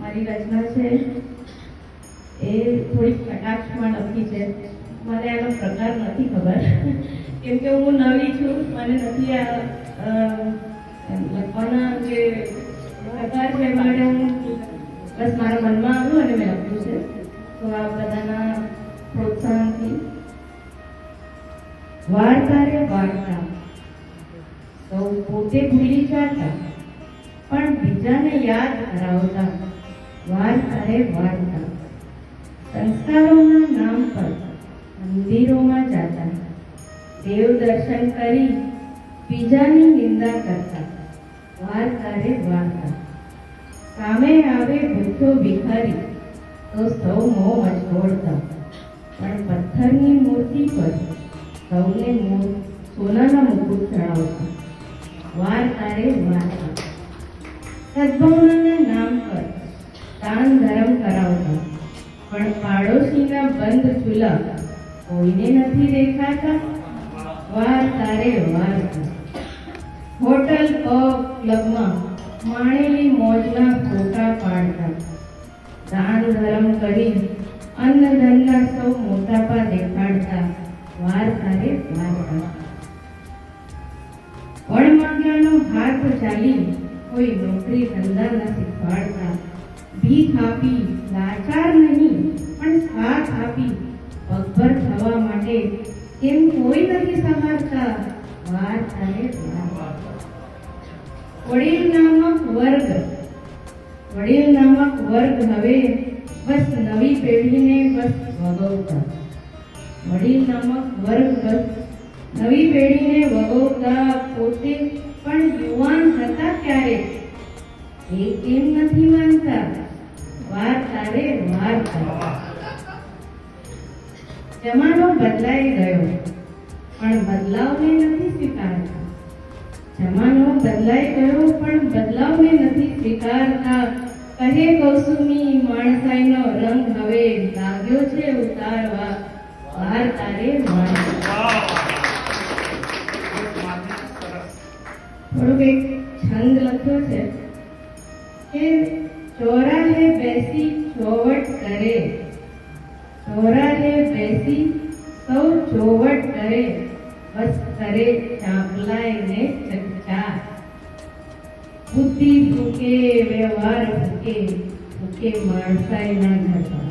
મારી રચના છે, એ થોડીક કટાક્ષમાં લખી છે. મને આનો પ્રકાર નથી ખબર. કેમ કે હું નવી છું, મને નથી આ લખવાના જે પ્રકાર છે માટે હું બસ મારા મનમાં આવ્યું અને મેં લખ્યું છે. તો આ બધાના પ્રોત્સાહનથી. વાર્તા રે વાર્તા સૌ પોતે ભૂલી જાતા, પણ બીજાને યાદ કરાવતા. રે વાર્તા સંસ્કારોના નામ પર મંદિરોમાં જતા દેવ દર્શન કરી બીજાની નિંદા કરતા વાર્તા રે વાર્તા. સામે આવે ભૂખ્યો ભિખારી તો સૌ મોં મચોડતા. પણ પથ્થરની મૂર્તિ પર સૌને સોનાના મુકુટ ચડાવતા. વાર રે વાર્તા. સદભાવનાના નામ પર દાન ધર્મ કરાવતા પણ પાડોશીના બંધ ચૂલા કોઈને નથી દેખાતા? વાર તારે વાર હોટલ પબ ક્લબમાં માણેલી મોજના ખોટા પાડતા. દાન ધર્મ કરી અન્ન ધનના સૌ મોટાપા દેખાડતા. વાર તારે વાર્તા વણમાગ્યાનો હાથ ચાલી કોઈ નોકરી ધંધા નથી ભીખ આપી લાચાર નહીં, પણ સાથ આપી. પગભર થવા માટે કેમ કોઈ નથી સહારતા વાત અને વડીલ નામક વર્ગ. વડીલ નામક વર્ગ હવે બસ નવી પેઢીને બસ વગવતા. વડીલ નામક વર્ગ નવી પેઢીને વગવતા. પોતે પણ યુવાન હતા ક્યારે એ કેમ નથી માનતા? જમાનો બદલાઈ ગયો, પણ બદલાવને નથી સ્વીકારતા. જમાનો બદલાઈ ગયો, પણ બદલાવને નથી સ્વીકારતા. કહે કૌસુમી, માણસાઈનો રંગ હવે લાગ્યો છે ઉતારવા. વાર તારે થોડુંક એક છંદ લખ્યો છે કે ચોરાલે બેસી ચોવટ કરે. ચોરાલે બેસી સૌ ચોવટ કરે. બસ કરે ચાંપલાય ને ચકચા બુદ્ધિ ભૂકે, વ્યવહાર ભૂકે ભૂકે માણસાય ના ઘટા